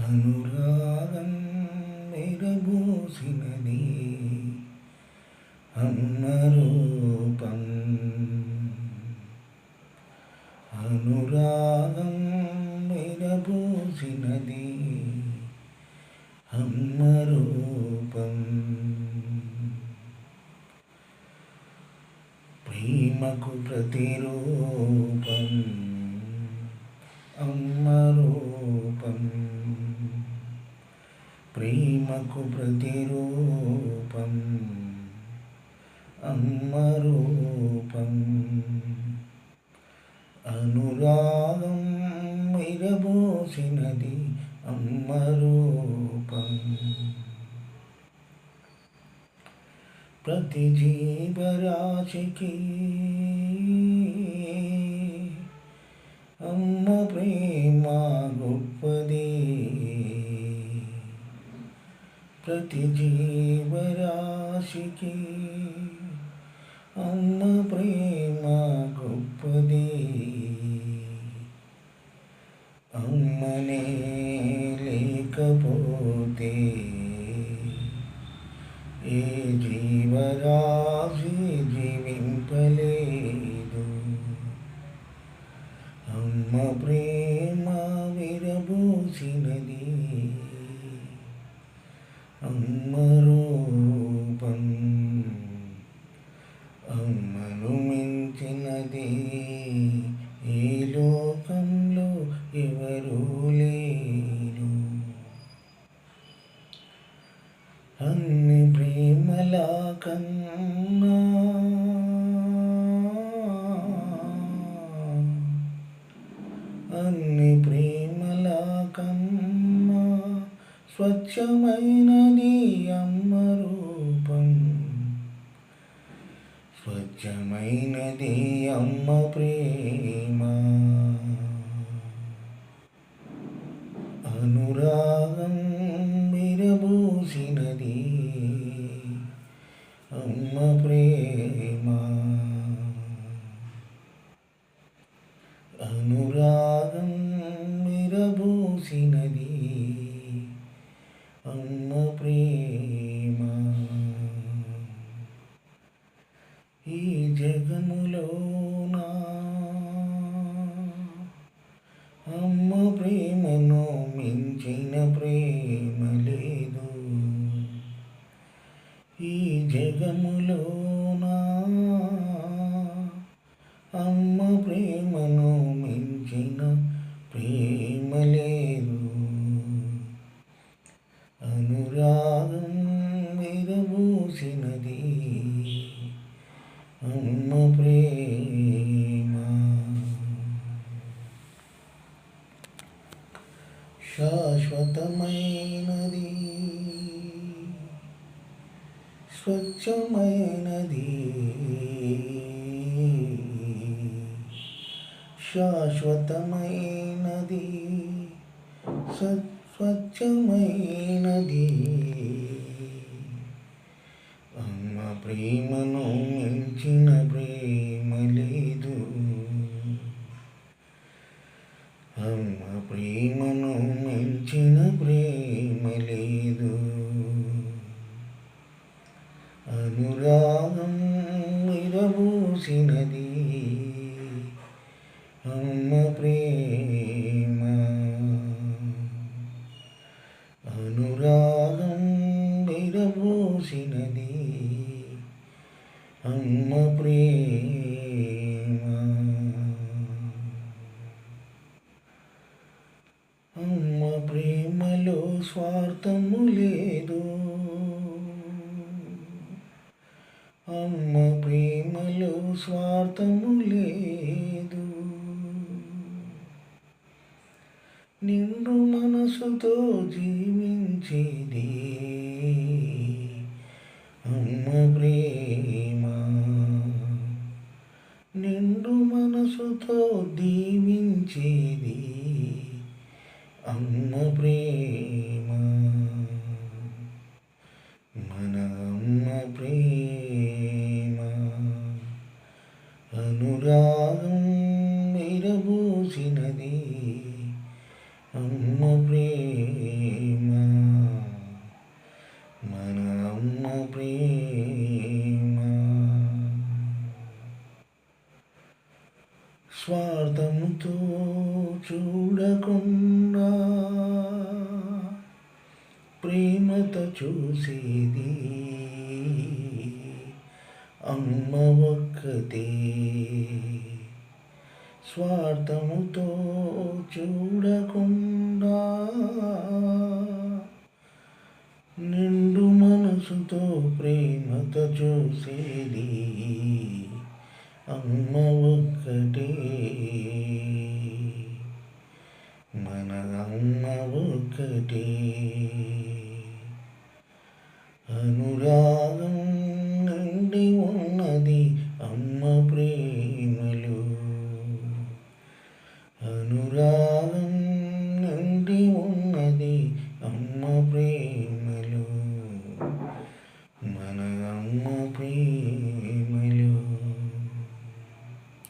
అనురాగం మెరబూసినది అమ్మ రూపం అనురాగం మెరబూసినది అమ్మ రూపం ప్రేమకు ప్రతిరూపం అమ్మ రూపం ప్రేమకు ప్రతిరూపం అమ్మ రూపం అనురాగం మిరబోసినది అమ్మ రూపం ప్రతి జీవరాశికి అమ్మ ప్రేమ ప్రతి జీవరాశికి అమ్మ ప్రేమ గొప్పది అమ్మనే లేకపోతే ఏ జీవరాశి ఎవరూ లేరు అన్ని ప్రేమల కన్నా అన్ని ప్రేమల కన్నా స్వచ్ఛమైనది అమ్మ రూపం. స్వచ్ఛమైనది అమ్మ ప్రేమ. అనురాగం విరబూసినది అమ్మ ప్రేమ చూసినది అమ్మ ప్రేమ. శాశ్వతమైనది స్వచ్ఛమైనది. శాశ్వతమైనది స్వచ్ఛమైనది. ప్రేమను మించిన ప్రేమ లేదు. అమ్మ ప్రేమను మించిన ప్రేమ లేదు. అనురాగం విరబూసినది. అమ్మ ప్రేమ. అనురాగం విరబూసినది. అమ్మ ప్రేమ. అమ్మ ప్రేమలో స్వార్థము లేదు. అమ్మ ప్రేమలో స్వార్థము లేదు. నిండు మనసుతో జీవించేది. చూడకుండా ప్రేమతో చూసేది అమ్మ ఒక్కతే. స్వార్థముతో చూడకుండా నిండు మనసుతో ప్రేమతో చూసేది అమ్మ